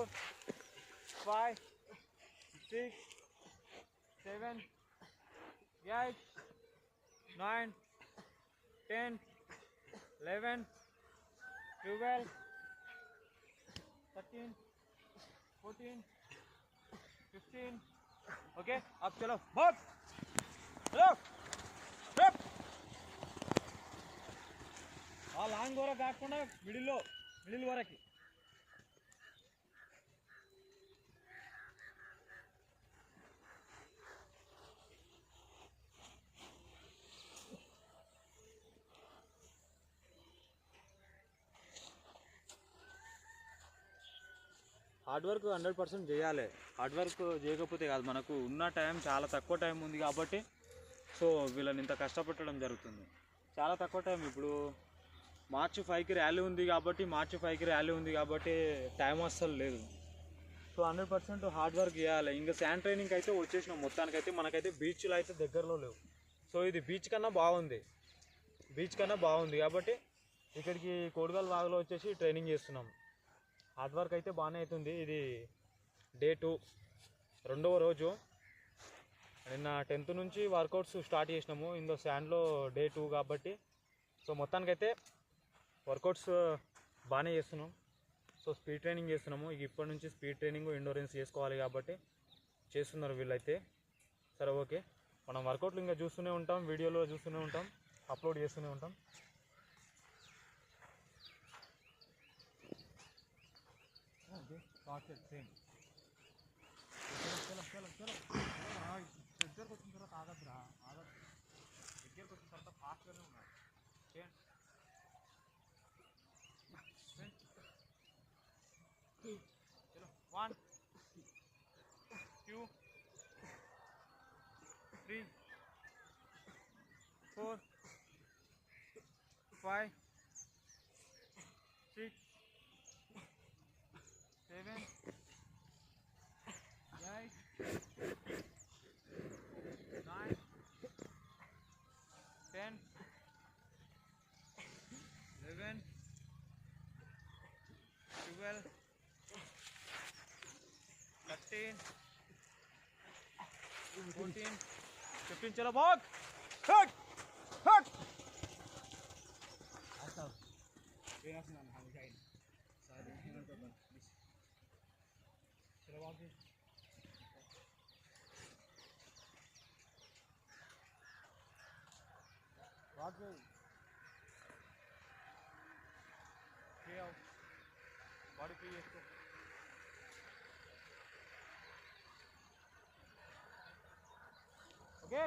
four, five, six, seven, eight, nine, ten, eleven, twelve, thirteen, fourteen, fifteen. Okay, अब चलो बहुत चलो step ఆ లాంగ్ వరకు కాకుండా మిడిల్లో మిడిల్ వరకు హార్డ్ వర్క్ హండ్రెడ్ పర్సెంట్ చేయాలి. హార్డ్ వర్క్ చేయకపోతే కాదు మనకు ఉన్న టైం చాలా తక్కువ టైం ఉంది కాబట్టి సో వీళ్ళని ఇంత కష్టపెట్టడం జరుగుతుంది. చాలా తక్కువ టైం ఇప్పుడు. మార్చి ఫైవ్కి ర్యాలీ ఉంది కాబట్టి మార్చి ఫైవ్కి ర్యాలీ ఉంది కాబట్టి టైం అస్సలు లేదు. So hundred percent hard work చేయాలి. ఇంకా శాండ్ ట్రైనింగ్ అయితే వచ్చేసినాం మొత్తానికైతే. మనకైతే బీచ్లు అయితే దగ్గరలో లేవు. సో ఇది బీచ్ కన్నా బాగుంది. బీచ్ కన్నా బాగుంది కాబట్టి ఇక్కడికి కోడిగల్ వాగులో వచ్చేసి ట్రైనింగ్ చేస్తున్నాం. హార్డ్ వర్క్ అయితే బాగానే అవుతుంది. ఇది డే టూ రెండవ రోజు. నిన్న టెన్త్ నుంచి వర్కౌట్స్ స్టార్ట్ చేసినాము. ఇందులో శాండ్లో డే టూ కాబట్టి. సో మొత్తానికైతే వర్కౌట్స్ బాగానే చేస్తున్నాం. సో స్పీడ్ ట్రైనింగ్ చేస్తున్నాము. ఇక ఇప్పటి నుంచి స్పీడ్ ట్రైనింగ్ ఇండోరెన్స్ చేసుకోవాలి కాబట్టి చేస్తున్నారు వీళ్ళైతే. సరే ఓకే. మనం వర్కౌట్లు ఇంకా చూస్తూనే ఉంటాం వీడియోలో చూస్తూనే ఉంటాం అప్లోడ్ చేస్తూనే ఉంటాం. సేమ్ చలో చలో చలో దగ్గరకు వచ్చిన తర్వాత thirteen, fourteen, fifteen. चलो भाग हट हट बॉडी पे इसको ఓకే?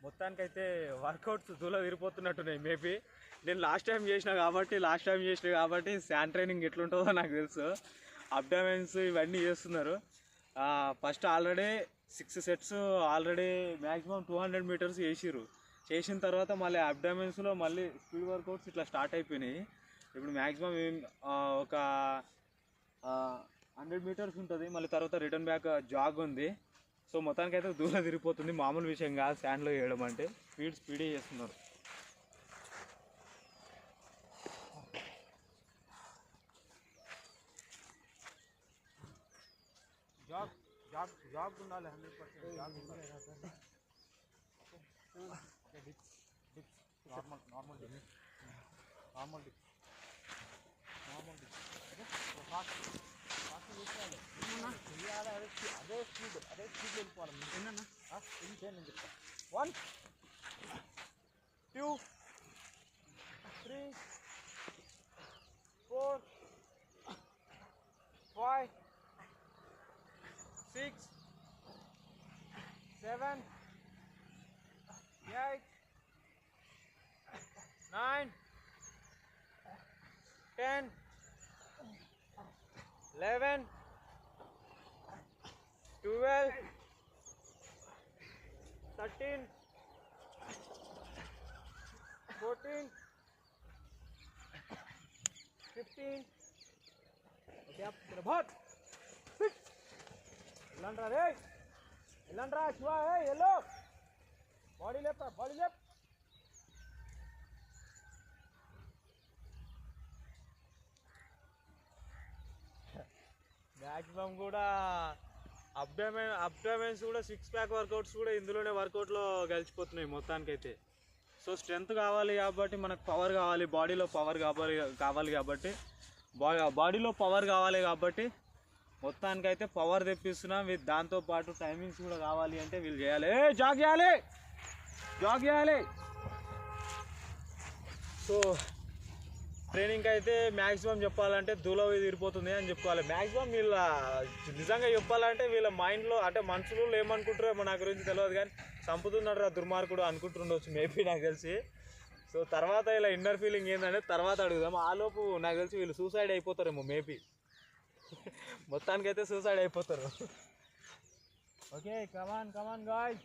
మొత్తానికైతే వర్కౌట్స్ దూల విరిపోతున్నట్టున్నాయి మేబీ నేను లాస్ట్ టైం చేసిన కాబట్టి లాస్ట్ టైం చేసిన కాబట్టి శాండ్ ట్రైనింగ్ ఎట్లుంటుందో నాకు తెలుసు. అబ్డామెన్స్ ఇవన్నీ చేస్తున్నారు. First already six sets already maximum two hundred metres వేసిరు చేసిన తర్వాత మళ్ళీ అబ్డామెన్స్లో మళ్ళీ స్పీడ్ వర్కౌట్స్ ఇట్లా స్టార్ట్ అయిపోయినాయి. ఇప్పుడు మ్యాక్సిమం ఒక హండ్రెడ్ మీటర్స్ ఉంటుంది. మళ్ళీ తర్వాత రిటర్న్ బ్యాక్ జాగ్ ఉంది. సో మొత్తానికి అయితే దూరం తిరిగిపోతుంది. మామూలు విషయం కాదు స్టాండ్లో వేయడం అంటే. స్పీడ్ స్పీడే చేస్తున్నారు. జాబ్ జాబ్ జాబ్ ఉండాలి హండ్రెడ్ పర్సెంట్ జాబ్ ఉండాలి dips dips normal normal dips normal dips normal dips fast fast చేసుకోవాలి చేయాలి అదే స్పీ- అదే స్పీడ్ అదే స్పీడ్ వెళ్ళిపోవాలి ఏంటన్నా ఏం చేయండి నేను చెప్తాను one two seven, eight, nine, ten, eleven, twelve, thirteen, fourteen, fifteen. Okay, up. To the boat. Six. Landra, hey. వెళ్ళండ్రా శివ ఎల్లో. బాడీ లేపా బాడీ లేప్. మ్యాక్సిమం కూడా అబ్డమెన్ అబ్డమెన్స్ కూడా సిక్స్ ప్యాక్ వర్కౌట్స్ కూడా ఇందులోనే వర్కౌట్లో గెలిచిపోతున్నాయి మొత్తానికైతే. సో స్ట్రెంత్ కావాలి కాబట్టి మనకు పవర్ కావాలి బాడీలో పవర్ కావాలి కావాలి కాబట్టి బా- బాడీలో పవర్ కావాలి కాబట్టి మొత్తానికైతే పవర్ తెప్పిస్తున్నాం. వీళ్ళు దాంతో పాటు టైమింగ్స్ కూడా కావాలి అంటే వీళ్ళు చేయాలి. ఏ జాగ్ చేయాలి. జాగ్ చేయాలి. సో ట్రైనింగ్ అయితే మ్యాక్సిమం చెప్పాలంటే దూలవి తీరిపోతుంది అని చెప్పుకోవాలి. మ్యాక్సిమం వీళ్ళ నిజంగా చెప్పాలంటే వీళ్ళ మైండ్లో అంటే మనుషులు ఏమనుకుంటారో నా గురించి తెలియదు కానీ చంపుతున్నాడు రా దుర్మార్గుడు అనుకుంటుండొచ్చు మేబీ నాకు తెలిసి. సో తర్వాత ఇలా ఇన్నర్ ఫీలింగ్ ఏంటంటే తర్వాత అడుగుదాం. ఆలోపు నాకు తెలిసి వీళ్ళు సూసైడ్ అయిపోతారేమో మేబీ మొత్తానికైతే సూసైడ్ అయిపోతారు. Okay come on come on guy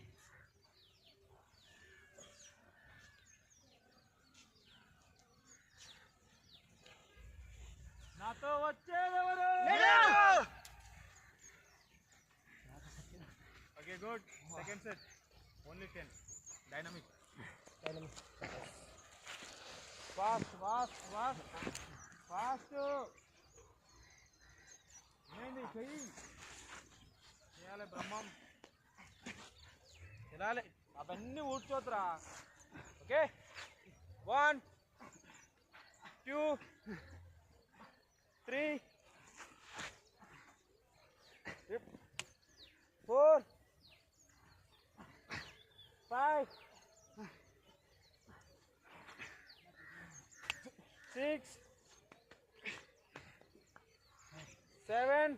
నాతో వచ్చేదెవరు? Okay good second set only ten dynamic fast fast fast fast ఏంది చెయ్యి చేయాలి బ్రహ్మం తినాలి అవన్నీ ఊడ్చోతురా okay one two three four five six seven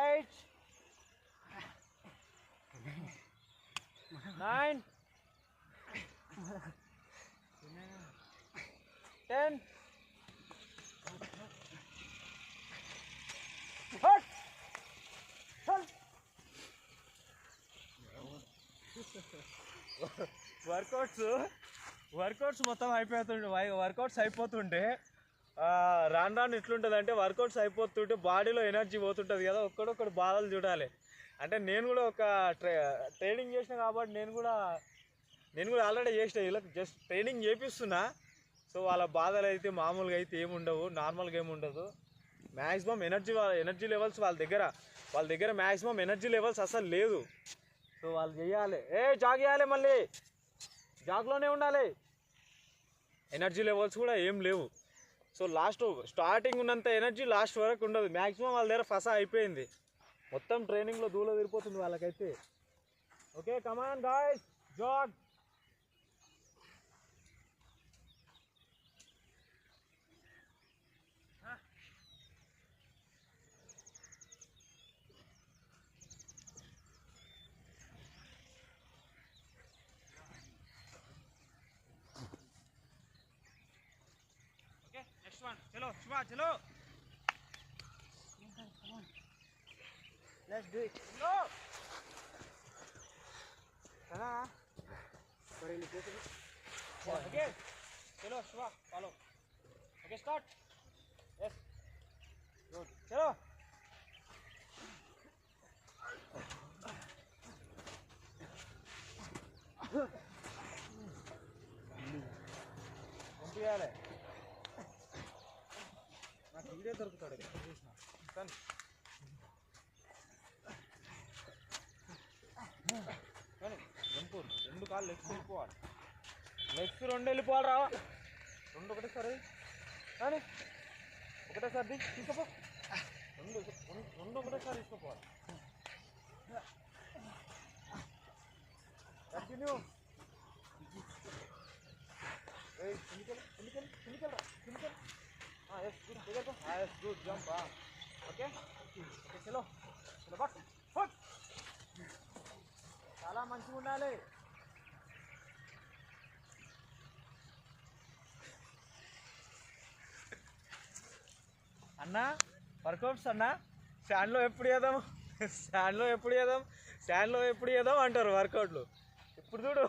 eight nine ten workouts workouts మొత్తం అయిపోతుండే. Workouts అయిపోతుంటే రాను రాను ఎట్లుంటుంది అంటే వర్కౌట్స్ అయిపోతుంటే బాడీలో ఎనర్జీ పోతుంటుంది కదా ఒక్కడొక్కడు బాధలు చూడాలి. అంటే నేను కూడా ఒక ట్రై ట్రైనింగ్ చేసిన కాబట్టి నేను కూడా నేను కూడా ఆల్రెడీ చేసిన వీళ్ళకి జస్ట్ ట్రైనింగ్ చేపిస్తున్నా. సో వాళ్ళ బాధలు అయితే మామూలుగా అయితే ఏమి ఉండవు నార్మల్గా ఏమి ఉండదు. మ్యాక్సిమం ఎనర్జీ ఎనర్జీ లెవెల్స్ వాళ్ళ దగ్గర వాళ్ళ దగ్గర మ్యాక్సిమం ఎనర్జీ లెవెల్స్ అసలు లేదు. సో వాళ్ళు చేయాలి. ఏ జాగ్ చేయాలి మళ్ళీ. జాగ్లోనే ఉండాలి. ఎనర్జీ లెవెల్స్ కూడా ఏం లేవు. సో లాస్ట్ స్టార్టింగ్ ఉన్నంత ఎనర్జీ లాస్ట్ వరకు ఉండదు. మ్యాక్సిమం వాళ్ళ దగ్గర ఫసా అయిపోయింది. మొత్తం ట్రైనింగ్లో దూల విరిపోతుంది వాళ్ళకైతే. Okay come on guys jog Chalo, Shiva, chalo. Come on. Let's do it. Chalo. Chala. Sorry, look at it. Chalo, again. Chalo, Shiva, follow. Okay, ఇదే దొరుకుతాడు. ఎక్కడ చూసినా. కానీ. కానీ రెండు కాళ్ళు లెగ్స్ వెళ్ళిపోవాలి. లెగ్స్ రెండు వెళ్ళిపోవాలి రా. రెండు ఒకటేసారి. కానీ. ఒకటేసారి తీసుకోపో. రెండు రెండు- రెండు ఒకటేసారి తీసుకోపోవాలి. Continue Jump. Okay. Okay, chalo. Chalo. Foot. చాలా మంచిగా ఉండాలి అన్నా వర్కౌట్స్ అన్నా స్టాండ్లో ఎప్పుడు చేద్దాం స్టాండ్లో ఎప్పుడు చేద్దాం స్టాండ్లో ఎప్పుడు చేద్దాం అంటారు వర్కౌట్లు ఇప్పుడు చూడు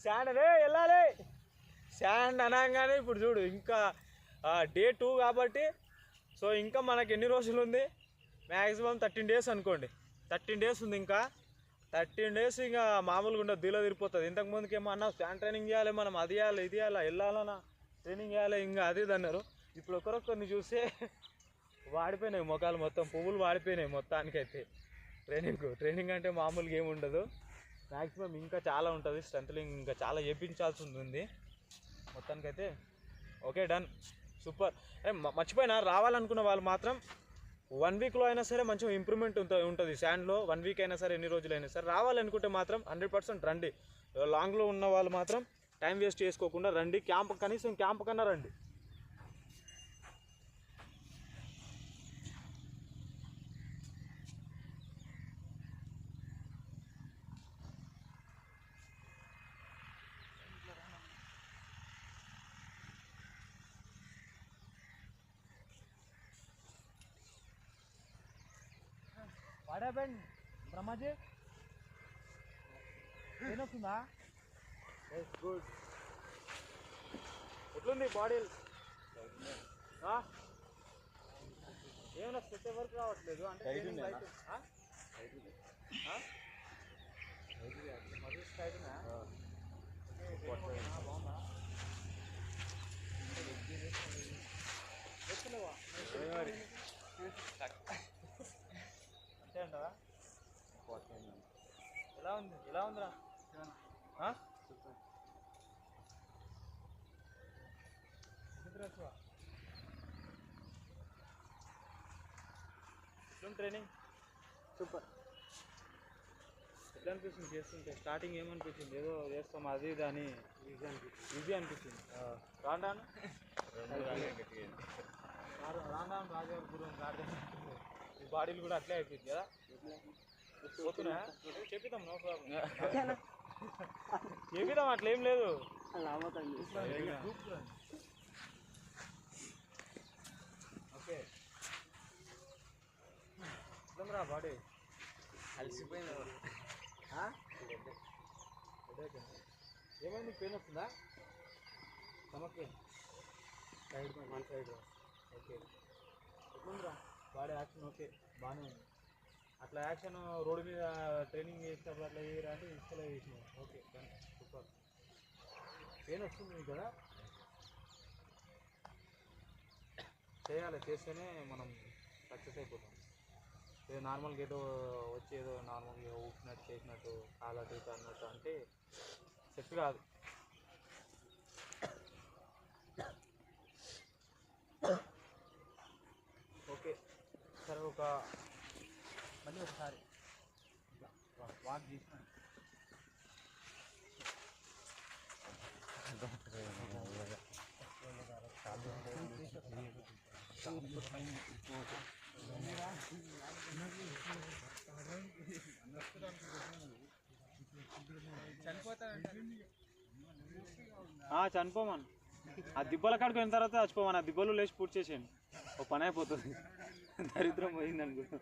స్టాండ్ అదే వెళ్ళాలి స్టాండ్ అనగానే ఇప్పుడు చూడు ఇంకా డే టూ కాబట్టి సో ఇంకా మనకి ఎన్ని రోజులు ఉంది? మ్యాక్సిమం థర్టీన్ డేస్ అనుకోండి. థర్టీన్ డేస్ ఉంది ఇంకా. థర్టీన్ డేస్ ఇంకా మామూలుగా ఉండదు దీలో తిరిగిపోతుంది. ఇంతకు ముందుకి ఏమో అన్న స్టాండ్ ట్రైనింగ్ చేయాలి మనం అది చేయాలి ఇది చేయాలి వెళ్ళాలన్నా ట్రైనింగ్ చేయాలి ఇంకా అది ఇది అన్నారు. ఇప్పుడు ఒకరొకరిని చూస్తే వాడిపోయినాయి ముఖాలు మొత్తం పువ్వులు వాడిపోయినాయి మొత్తానికైతే. ట్రైనింగ్ ట్రైనింగ్ అంటే మామూలుగా ఏమి ఉండదు. మ్యాక్సిమం ఇంకా చాలా ఉంటుంది స్ట్రెంత్లింగ్ ఇంకా చాలా చేయించాల్సి ఉంది. మొత్తానికైతే ఓకే డన్ సూపర్. మర్చిపోయినా రావాలనుకున్న వాళ్ళు మాత్రం వన్ వీక్లో అయినా సరే మంచిగా ఇంప్రూవ్మెంట్ ఉంటుంది ఉంటుంది. శాండ్లో వన్ వీక్ అయినా సరే ఎన్ని రోజులైనా సరే. రావాలనుకుంటే మాత్రం హండ్రెడ్ పర్సెంట్ రండి. లాంగ్లో ఉన్న వాళ్ళు మాత్రం టైం వేస్ట్ చేసుకోకుండా రండి. క్యాంప్ కనీసం క్యాంప్ కన్నా రండి. హ్యాపెన్ బ్రహ్మాజీ ఏనొస్తుందా గుడ్ ఎట్లుంది బాడీ ఏమైనా స్పెట్ వరకు రావట్లేదు. అంటే? మజిల్స్ బాగుందా? ఎక్కలేవా? అంటావా? ఎలా ఉంది? ఎలా ఉందిరా? ఎట్లుంది ట్రైనింగ్ సూపర్. ఎట్లా అనిపిస్తుంది చేస్తుంటే? స్టార్టింగ్ ఏమనిపించింది ఏదో చేస్తాం అది ఇది అని. ఈజీ అనిపించింది రాను రాను రాను రాను రాను రాజు గురం రాజు ఈ బాడీలు కూడా అట్లే అయిపోయింది కదా? పోతున్నా? చెప్పిద్దాం నో ప్రాబ్లం. చెప్పిద్దాం అట్లా ఏం లేదు. ఓకే. రా బాడీ. అలసిపోయింది ఏమైంది? పెయిన్ వస్తుందా? Stomach side one side okay. ఎట్లుందిరా? Body action okay బాగానే ఉంది. అట్లా యాక్షన్ రోడ్డు మీద ట్రైనింగ్ చేసేటప్పుడు అట్లా చేయరా అంటే ఇసుకలో చేసినాం ఓకే సూపర్. పెయిన్ వస్తుంది మీకు కదా? చేయాలి చేస్తేనే మనం సక్సెస్ అయిపోతాం. ఏదో నార్మల్గా ఏదో వచ్చి ఏదో నార్మల్గా ఊపినట్టు చేసినట్టు కాలు అన్నట్టు అంటే సెట్ కాదు ఓకే సరే ఒక మళ్ళీ ఒకసారి. వాక్ చేసిన. చనిపోమను. ఆ దిబ్బల కాడికి వెళ్ళిన తర్వాత చచ్చిపోమని. ఆ దిబ్బలు లేచి పూర్తి చేసేయండి. ఓ పని అయిపోతుంది. దరిద్రం పోయింది అనుకో